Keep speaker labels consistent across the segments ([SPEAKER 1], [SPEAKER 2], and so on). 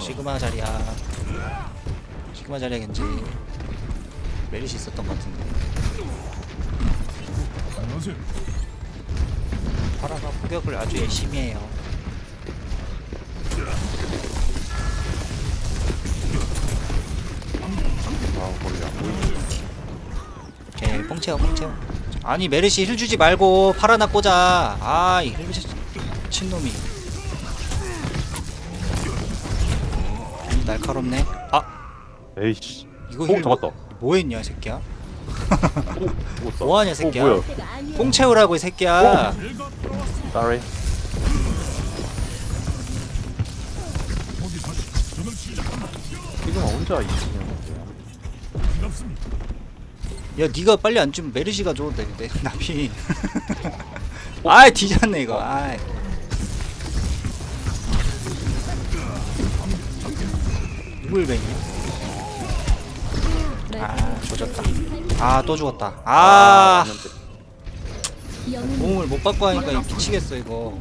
[SPEAKER 1] 시그마 자리야. 시그마 자리야 겐지. 메리시 있었던 것 같은데. 파라가 포격을 아주 열심히 해요.
[SPEAKER 2] 아 거기 안 보이지
[SPEAKER 1] 오케이 뽕 채워 뽕 채워. 아니 메르시 힐 주지 말고 파라나 꽂아. 아이 힐 주지 친놈이 날카롭네. 아.
[SPEAKER 2] 에이씨.
[SPEAKER 1] 이거
[SPEAKER 2] 오
[SPEAKER 1] 힐
[SPEAKER 2] 잡았다.
[SPEAKER 1] 뭐했냐 이 새끼야?
[SPEAKER 2] 오 죽었다
[SPEAKER 1] 뭐하냐, 새끼야?
[SPEAKER 2] 오 뭐야?
[SPEAKER 1] 뽕 채우라고 이 새끼야.
[SPEAKER 2] sorry. 지금 혼자 있으면
[SPEAKER 3] 반갑습니다.
[SPEAKER 1] 야 니가 빨리 안 주면 메르시가 내 나비. 아이 뒤졌네 이거. 아이 누굴 뱅이? 아 조졌다. 아 또 죽었다. 아. 도움을 못 받고 하니까 이거 미치겠어 이거.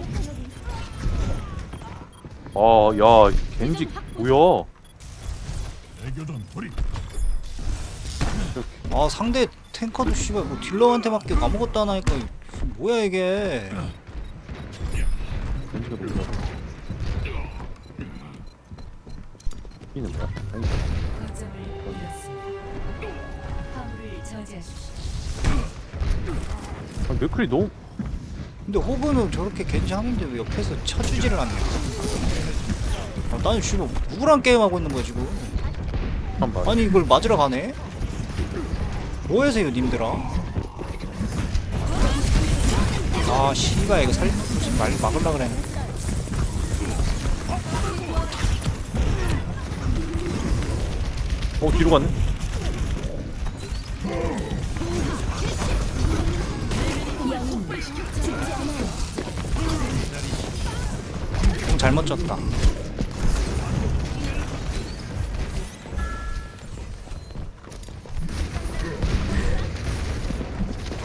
[SPEAKER 2] 아야 겐지 뭐야.
[SPEAKER 1] 아 상대 탱커도 씨발 뭐 딜러한테 맡겨 아무것도 안 하니까 뭐야 이게.
[SPEAKER 2] 겐지가 뭐야 이는 뭐야 아니,
[SPEAKER 4] 거점을 잃었습니다. 화물을 저지하십시오.
[SPEAKER 2] 아, 맥클이 너무
[SPEAKER 1] 근데 호브는 저렇게 괜찮은데 왜 옆에서 쳐주지를 않냐 아, 나는 씨발 누구랑 게임하고 있는 거야 지금
[SPEAKER 2] 한번
[SPEAKER 1] 아니 이걸 맞으러 가네? 뭐 하세요 님들아 아 씨발 이거 살 말 막을라 그래
[SPEAKER 2] 어 뒤로 갔네.
[SPEAKER 1] 공 잘못 쳤다.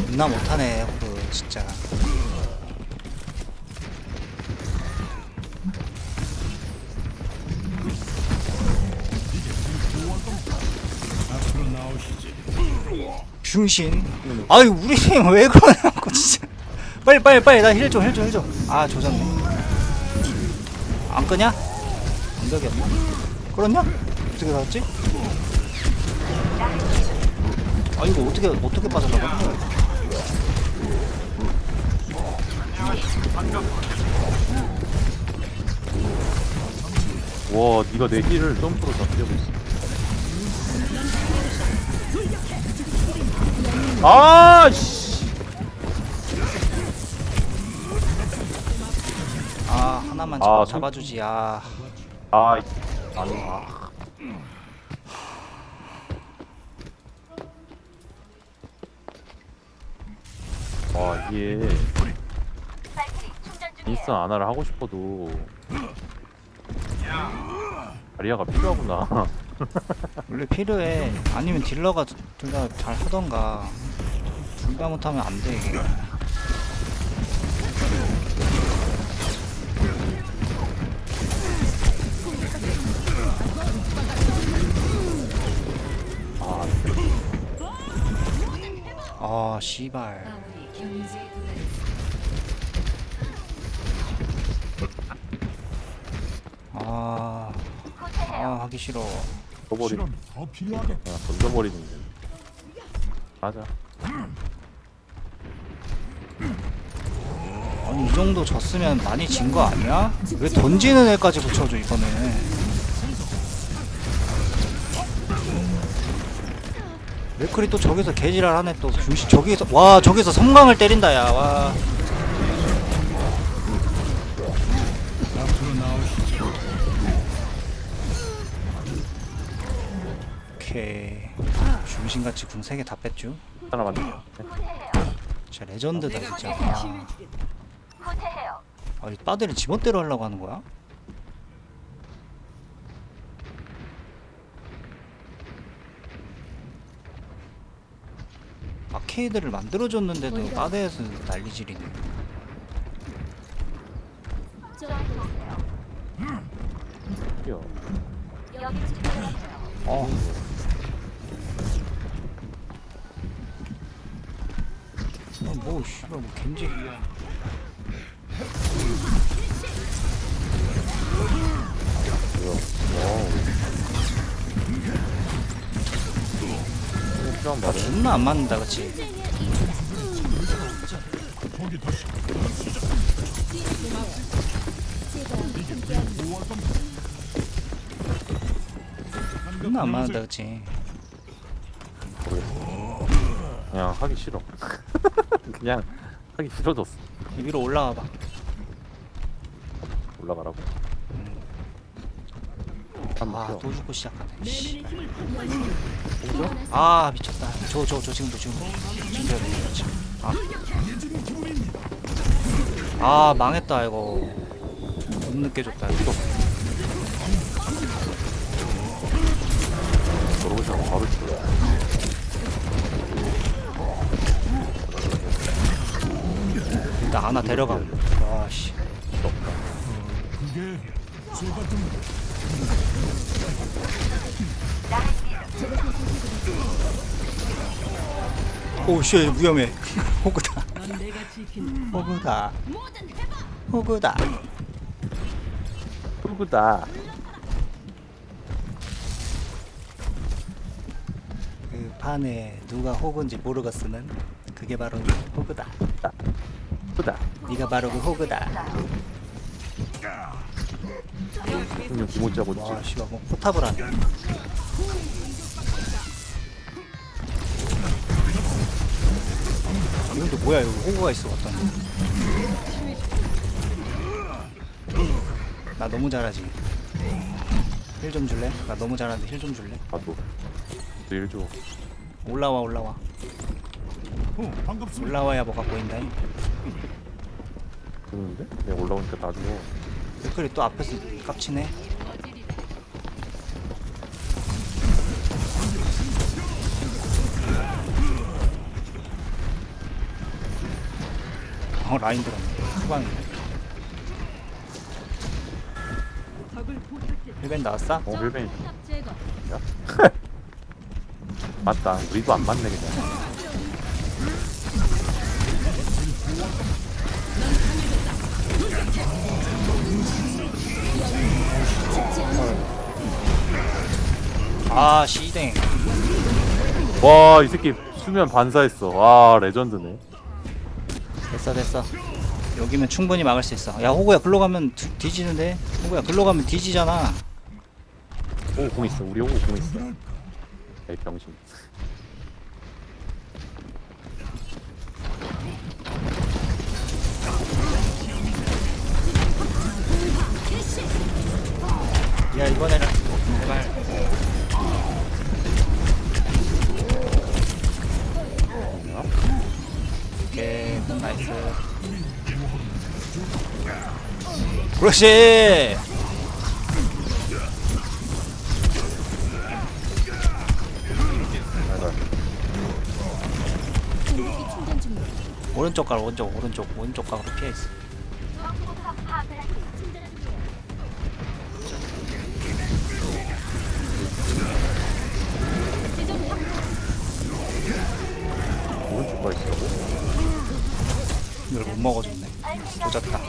[SPEAKER 1] 존나 못하네 호브 진짜 중신 아유 우리 팀왜 그러냐고 진짜 빨리 빨리 빨리 나 힐 좀 힐 좀 힐 좀 아 조졌네 안 끄냐? 안되겠나? 끌었냐? 어떻게 나왔지? 아 이거 어떻게 어떻게 빠져나가?
[SPEAKER 2] 와 니가 내 힐을 점프로 잡히려고 있어 아 씨.
[SPEAKER 1] 아 하나만
[SPEAKER 2] 아,
[SPEAKER 1] 잡아,
[SPEAKER 2] 손-
[SPEAKER 1] 잡아주지. 아.
[SPEAKER 2] 아 아니. 아와 이게 인스턴 아나를 하고 싶어도 아리아가 필요하구나.
[SPEAKER 1] 원래 필요해. 아니면 딜러가 둘 다 잘 하던가 둘다 못하면 안 돼 이게 아아 씨발.
[SPEAKER 4] 아,
[SPEAKER 1] 아 하기 싫어
[SPEAKER 2] 던져버리
[SPEAKER 3] 실험 더 필요하겠다.
[SPEAKER 2] 그냥 던져버리는 게 맞아
[SPEAKER 1] 아니 이 정도 졌으면 많이 진 거 아니야? 왜 던지는 애까지 붙여줘 이거는 맥클이 또 저기서 개지랄 하네 또. 중시 저기서 와 저기서 섬광을 때린다 야와. 오케이. 중신같이 궁 3개 다 뺐죠?
[SPEAKER 2] 하나 만들
[SPEAKER 1] 진짜 레전드다 진짜. 아, 아, 이 빠들이 지멋대로 하려고 하는 거야? 아케이드를 만들어줬는데도 빠데에서 난리질이네.
[SPEAKER 2] 어.
[SPEAKER 1] 어, 뭐, 씨발, 뭐, 겐지.
[SPEAKER 2] 필요한 말은
[SPEAKER 1] 존나 안 맞는다, 그치? 존나 안 맞는다, 그치?
[SPEAKER 2] 그냥 하기 싫어. 그냥 하기 싫어졌어.
[SPEAKER 1] 위로 올라와 봐.
[SPEAKER 2] 올라가라고.
[SPEAKER 1] 아, 또 죽고 시작하네. 씨. 아, 미쳤다. 저, 저, 저, 지금도, 지금. 돼, 지금. 아. 아, 망했다, 이거. 너무 늦게 줬다, 이거.
[SPEAKER 2] 저러고 있으면 바로 죽어.
[SPEAKER 1] 일단 하나 데려가. 와, 씨.
[SPEAKER 3] 그게 쇠 같은
[SPEAKER 1] 오, 씨, 위험해. 호구다. 호구다. 호구다.
[SPEAKER 2] 후구다.
[SPEAKER 1] 그 판에 누가 호구인지 모르겠으면 그게 바로 호구다.
[SPEAKER 2] 후다.
[SPEAKER 1] 네가 바로 그 호구다.
[SPEAKER 2] 형님 구못 잡고
[SPEAKER 1] 와,
[SPEAKER 2] 있지.
[SPEAKER 1] 씨발, 뭐 포탑을 하네. 이건 또 뭐야, 여기 호구가 있어, 어떤. 나 너무 잘하지. 힐 좀 줄래? 나 너무 잘하는데 힐 좀 줄래?
[SPEAKER 2] 나도. 일 줘.
[SPEAKER 1] 올라와, 올라와.
[SPEAKER 3] 어 반갑습니다.
[SPEAKER 1] 올라와야 뭐가 보인다잉.
[SPEAKER 2] 그러는데? 내가 올라오니까 다 죽어.
[SPEAKER 1] 댓글이 또 앞에서 깝치네. 어 라인 들었네. 후방이네. 힐벤 나왔어?
[SPEAKER 2] 어, 힐벤이. 야. 맞다. 우리도 안 맞네, 그냥.
[SPEAKER 1] 아 시댕.
[SPEAKER 2] 와, 이 새끼 수면 반사했어. 와, 레전드네.
[SPEAKER 1] 됐어 됐어. 여기면 충분히 막을 수 있어. 야 호구야 글로 가면 뒤- 뒤지는데. 호구야 글로 가면 뒤지잖아.
[SPEAKER 2] 오, 공 있어. 우리 오고 공 있어. 에이, 병신.
[SPEAKER 1] 야 이번에는 제발. 그렇지. 오른쪽 가 오른쪽 오른쪽 오른쪽 각으로 피해 있어. 이걸 못 먹어줬네. 조졌다.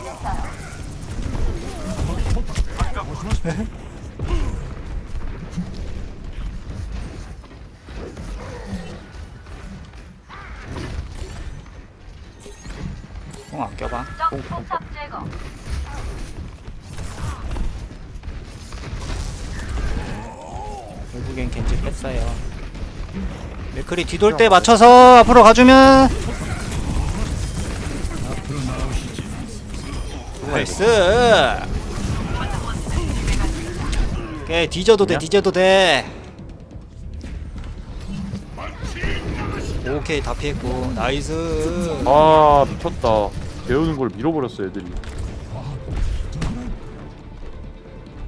[SPEAKER 1] 뽕안 껴봐. 결국엔 겐지 뺐어요. 맥클이 뒤돌 때 맞춰서 앞으로 가주면 나이스. 오케이 뒤져도 돼 뒤져도 돼. 오케이 다 피했고 나이스.
[SPEAKER 2] 아, 미쳤다. 배우는 걸 밀어버렸어, 애들이.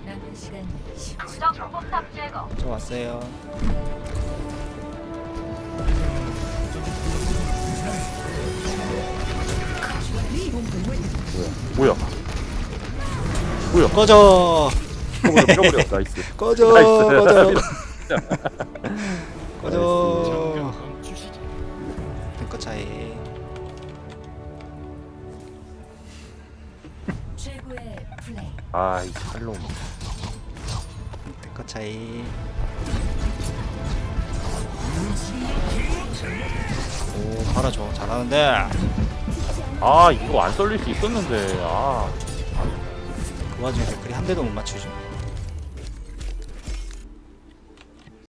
[SPEAKER 4] 남은 시간 10초.
[SPEAKER 1] 저 왔어요.
[SPEAKER 2] 뭐야?
[SPEAKER 1] 꺼져.
[SPEAKER 2] 톡으로 밀어버려 나이스.
[SPEAKER 1] 꺼져
[SPEAKER 2] 나이스.
[SPEAKER 1] 꺼져. 꺼져. 탱커 차이.
[SPEAKER 4] 최고의 플레이.
[SPEAKER 2] 아이 샬롬
[SPEAKER 1] 탱커 차이. 오 팔아줘. 잘하는데.
[SPEAKER 2] 아 이거 안 썰릴 수 있었는데. 아
[SPEAKER 1] 그 와중에 댓글이 한 대도 못 맞추죠